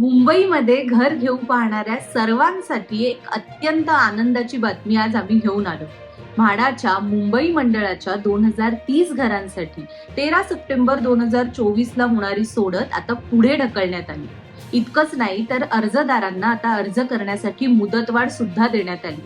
मुंबईमध्ये घर घेऊ पाहणाऱ्या सर्वांसाठी एक अत्यंत आनंदाची बातमी आज आम्ही घेऊन आलो. म्हाडाच्या मुंबई मंडळाच्या दोन हजार तीस घरांसाठी तेरा सप्टेंबर दोन हजार चोवीस ला होणारी सोडत आता पुढे ढकलण्यात आली. इतकंच नाही तर अर्जदारांना आता अर्ज करण्यासाठी मुदतवाढ सुद्धा देण्यात आली.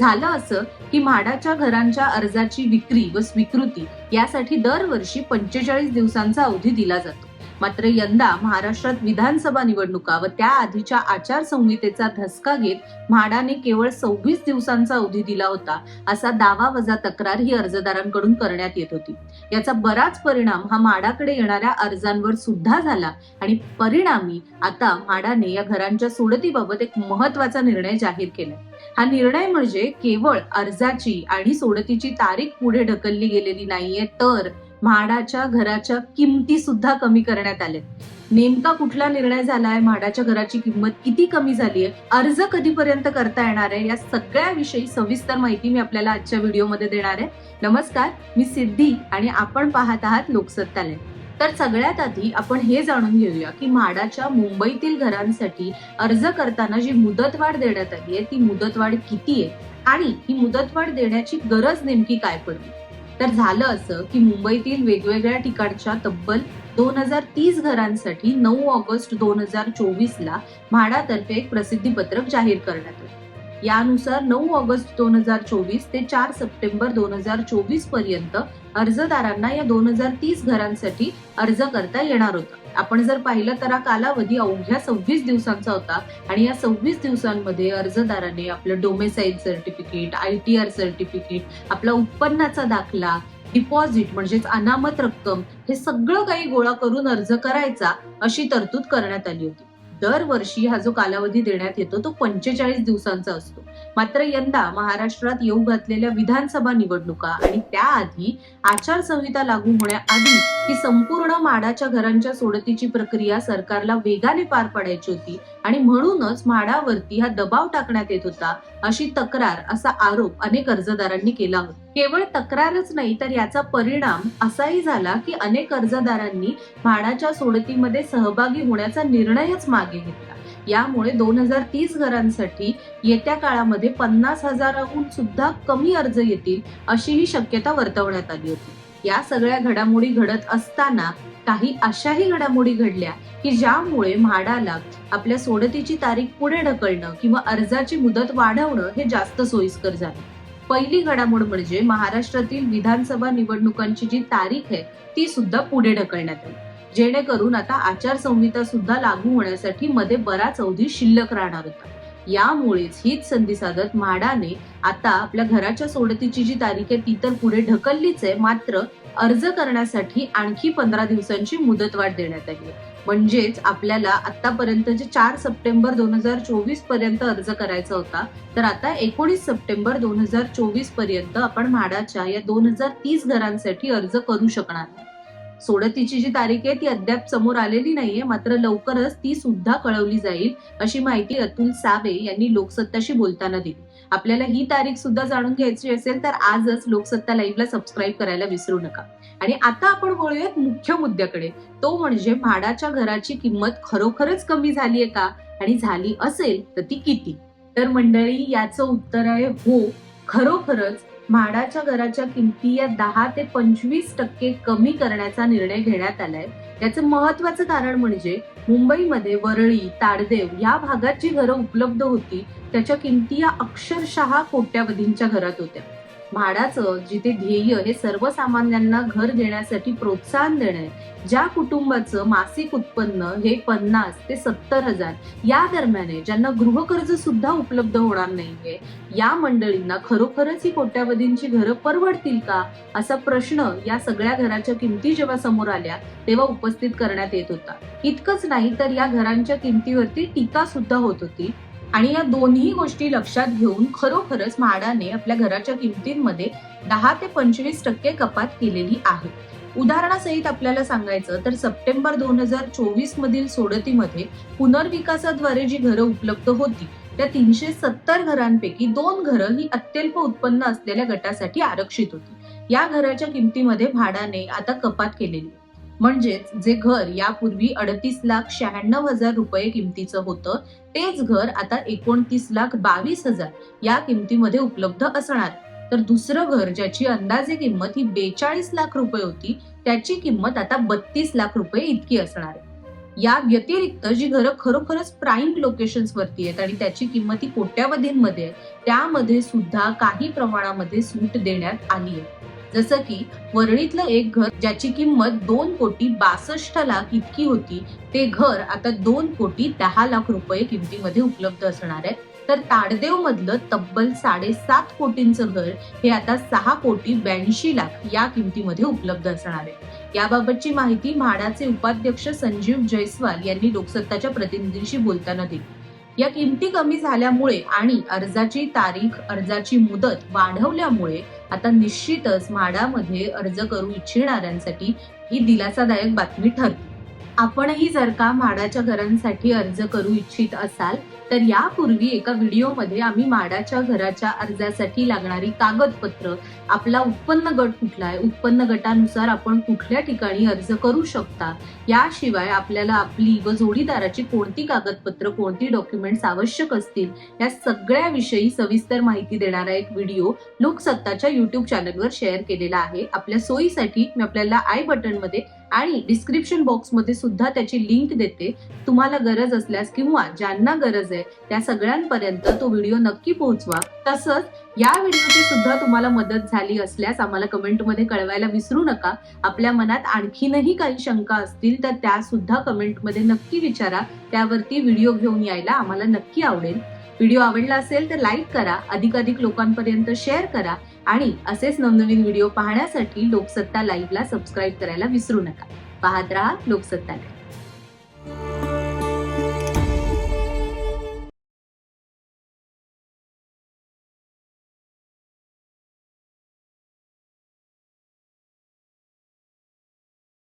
झालं असं की म्हाडाच्या घरांच्या अर्जाची विक्री व स्वीकृती यासाठी दरवर्षी पंचेचाळीस दिवसांचा अवधी दिला जातो. मात्र यंदा महाराष्ट्रात विधानसभा निवडणुका व त्या आधीच्या आचारसंहितेचा धसका घेत म्हाडाने केवळ सव्वीस दिवसांचा अवधी दिला होता असा दावा वजा तक्रार ही अर्जदारांकडून करण्यात येत होती. याचा बराच परिणाम हा म्हाडाकडे येणाऱ्या अर्जांवर सुद्धा झाला आणि परिणामी आता म्हाडाने या घरांच्या सोडतीबाबत एक महत्त्वाचा निर्णय जाहीर केला. हा निर्णय म्हणजे केवळ अर्जाची आणि सोडतीची तारीख पुढे ढकलली गेलेली नाहीये तर म्हाडाच्या घराच्या किमती सुद्धा कमी करण्यात आल्या. नेमका कुठला निर्णय झालाय? म्हाडाच्या घराची किंमत किती कमी झाली आहे अर्ज कधीपर्यंत करता येणार आहे? या सगळ्याविषयी सविस्तर माहिती मी आपल्याला आजच्या व्हिडिओमध्ये देणार आहे. नमस्कार मी सिद्धी आणि आपण पाहत आहात लोकसत्तालय. तर सगळ्यात आधी आपण हे जाणून घेऊया की म्हाडाच्या मुंबईतील घरांसाठी अर्ज करताना जी मुदतवाढ देण्यात आली आहे ती मुदतवाढ किती आहे आणि ही मुदतवाढ देण्याची गरज नेमकी काय पडली? तर झालं असं की मुंबईतील वेगवेगळ्या ठिकाणच्या तब्बल दोन हजार तीस घरांसाठी नऊ ऑगस्ट दोन हजार चोवीस ला म्हाडातर्फे एक प्रसिद्धी पत्रक जाहीर करण्यात आलं. यानुसार नऊ ऑगस्ट दोन हजार चोवीस ते चार सप्टेंबर दोन हजार चोवीसपर्यंत अर्जदारांना या दोन हजार तीस घरांसाठी अर्ज करता येणार होता. आपण जर पाहिलं तर हा कालावधी अवघ्या सव्वीस दिवसांचा होता आणि या सव्वीस दिवसांमध्ये अर्जदाराने आपलं domicile certificate I T R certificate आपला उत्पन्नाचा दाखला डिपॉझिट म्हणजेच अनामत रक्कम हे सगळं काही गोळा करून अर्ज करायचा अशी तरतूद करण्यात आली होती. दरवर्षी हा जो कालावधी देण्यात येतो तो पंचेचाळीस दिवसांचा असतो. मात्र यंदा महाराष्ट्रात येऊ घातलेल्या विधानसभा निवडणुका आणि त्याआधी आचारसंहिता लागू होण्याआधी ही संपूर्ण माडाच्या घरांच्या सोडतीची प्रक्रिया सरकारला वेगाने पार पाडायची होती आणि म्हणूनच म्हाडावरती हा दबाव टाकण्यात येत होता अशी तक्रार असा आरोप अनेक अर्जदारांनी केला होता. केवळ तक्रारच नाही तर याचा परिणाम असाही झाला की अनेक अर्जदारांनी म्हाडाच्या सोडतीमध्ये सहभागी होण्याचा निर्णयच मागे घेतला. यामुळे दोन हजार तीस घरांसाठी येत्या काळामध्ये पन्नास हजाराहून सुद्धा कमी अर्ज येतील अशीही शक्यता वर्तवण्यात आली होती. या सगळ्या घडामोडी घडत असताना काही अशाही घडामोडी घडल्या की ज्यामुळे म्हाडाला आपल्या सोडतीची तारीख पुढे ढकलणं किंवा अर्जाची मुदत वाढवणं हे जास्त सोयीस्कर झालं. पहिली घडामोड म्हणजे महाराष्ट्रातील विधानसभा निवडणुकांची जी तारीख आहे ती सुद्धा पुढे ढकलण्यात आली. जेणेकरून आता आचारसंहिता सुद्धा लागू होण्यासाठी मध्ये बराच अवधी शिल्लक राहणार होता. यामुळेच हीच संधी साधत म्हाडाने आता आपल्या घराच्या सोडतीची जी तारीख आहे ती तर पुढे ढकललीच आहे मात्र अर्ज करण्यासाठी आणखी पंधरा दिवसांची मुदतवाढ देण्यात आली आहे. म्हणजेच आपल्याला आतापर्यंत जे चार सप्टेंबर दोन हजार चोवीसपर्यंत अर्ज करायचा होता तर आता एकोणीस सप्टेंबर दोन हजार चोवीसपर्यंत आपण म्हाडाच्या या दोन हजार तीस घरांसाठी अर्ज करू शकणार. सोडतीची जी तारीख आहे ती अद्याप समोर आलेली नाहीये मात्र लवकरच ती सुद्धा कळवली जाईल अशी माहिती अतुल सावे यांनी लोकसत्ताशी बोलताना दिली. आपल्याला ही तारीख सुद्धा जाणून घ्यायची असेल तर आजच लोकसत्ता लाईव्हला सबस्क्राईब करायला विसरू नका. आणि आता आपण बोलूयात मुख्य मुद्द्याकडे. तो म्हणजे म्हाडाच्या घराची किंमत खरोखरच कमी झालीये का? आणि झाली असेल तर ती किती? तर मंडळी याचं उत्तर आहे हो खरोखरच म्हाडाच्या घराच्या किमती या दहा ते पंचवीस टक्के कमी करण्याचा निर्णय घेण्यात आलाय. याचं महत्वाचं कारण म्हणजे मुंबईमध्ये वरळी ताडदेव या भागात जी घरं उपलब्ध होती त्याच्या किमती या अक्षरशः कोट्यावधींच्या घरात होत्या. म्हाडाचं जिथे ध्येय हे सर्वसामान्यांना घर घेण्यासाठी प्रोत्साहन देणे ज्या कुटुंबाचं मासिक उत्पन्न हे पन्नास ते सत्तर हजार या दरम्यान ज्यांना गृहकर्ज सुद्धा उपलब्ध होणार नाहीये या मंडळींना खरोखरच ही कोट्यावधींची घरं परवडतील का? असा प्रश्न या सगळ्या घराच्या किमती जेव्हा समोर आल्या तेव्हा उपस्थित करण्यात येत होता. इतकंच नाही तर या घरांच्या किमतीवरती टीका सुद्धा होत होती. आणि या दोन्ही गोष्टी लक्षात घेऊन खरोखरच म्हाडाने आपल्या घराच्या किमतींमध्ये दहा ते पंचवीस टक्के कपात केलेली आहे. उदाहरणासहित आपल्याला सांगायचं तर सप्टेंबर दोन हजार चोवीस मधील सोडतीमध्ये पुनर्विकासाद्वारे जी घरं उपलब्ध होती त्या तीनशे सत्तर घरांपैकी दोन घरं ही अत्यल्प उत्पन्न असलेल्या गटासाठी आरक्षित होती. या घराच्या किमतीमध्ये भाडाने आता कपात केलेली म्हणजेच जे घर यापूर्वी अडतीस लाख शहाण्णव हजार रुपये किमतीचं होतं तेच घर आता एकोणतीस लाख बावीस हजार या किमतीमध्ये उपलब्ध असणार. तर दुसरं घर ज्याची अंदाजे किंमत ही बेचाळीस लाख रुपये होती त्याची किंमत आता बत्तीस लाख रुपये इतकी असणार आहे. या व्यतिरिक्त जी घरं खरोखरच प्राईम लोकेशन्स वरती आहेत आणि त्याची किंमत ही कोट्यावधींमध्ये आहे त्यामध्ये सुद्धा काही प्रमाणामध्ये सूट देण्यात आली आहे. जसं की वरळीतलं एक घर ज्याची किंमत दोन कोटी बासष्ट लाख इतकी होती ते घर आता दोन कोटी दहा लाख रुपये किमतीमध्ये उपलब्ध असणार आहे. तर ताडदेव मधलं तब्बल साडेसात कोटींचं घर हे आता सहा कोटी ब्याऐंशी लाख या किमतीमध्ये उपलब्ध असणार आहे. याबाबतची माहिती म्हाडाचे उपाध्यक्ष संजीव जयस्वाल यांनी लोकसत्ताच्या प्रतिनिधींशी बोलताना दिली. या किमती कमी झाल्यामुळे आणि अर्जाची तारीख अर्जाची मुदत वाढवल्यामुळे आता निश्चितच म्हाडामध्ये अर्ज करू इच्छिणाऱ्यांसाठी ही दिलासादायक बातमी ठरते आपणही जर का म्हाडाच्या घरांसाठी अर्ज करू इच्छित असाल तर यापूर्वी एका व्हिडिओमध्ये आम्ही माडाच्या घराच्या अर्जासाठी लागणारी कागदपत्र आपला उत्पन्न गट कुठला आहे उत्पन्न गटानुसार आपण कुठल्या ठिकाणी अर्ज करू शकता याशिवाय आपल्याला आपली व जोडीदाराची कोणती कागदपत्र कोणती डॉक्युमेंट्स आवश्यक असतील या सगळ्याविषयी सविस्तर माहिती देणारा एक व्हिडिओ लोकसत्ताच्या युट्यूब चॅनलवर शेअर केलेला आहे. आपल्या सोयीसाठी मी आपल्याला आय बटनमध्ये आणि डिस्क्रिप्शन बॉक्समध्ये सुद्धा त्याची लिंक देते. तुम्हाला गरज असल्यास किंवा ज्यांना गरज आहे त्या सगळ्यांपर्यंत तो व्हिडिओ नक्की पोहोचवा. तसंच या व्हिडिओची सुद्धा तुम्हाला मदत झाली असल्यास आम्हाला कमेंटमध्ये कळवायला विसरू नका. आपल्या मनात आणखीनही काही शंका असतील तर त्या सुद्धा कमेंटमध्ये नक्की विचारा. त्यावरती व्हिडिओ घेऊन यायला आम्हाला नक्की आवडेल. व्हिडिओ आवडला असेल तर लाईक करा. अधिकाधिक लोकांपर्यंत शेअर करा. आणि असेच नवनवीन व्हिडिओ पाहण्यासाठी लोकसत्ता लाईव्हला सबस्क्राईब करायला विसरू नका. पाहत राहा लोकसत्ता लाईव्ह.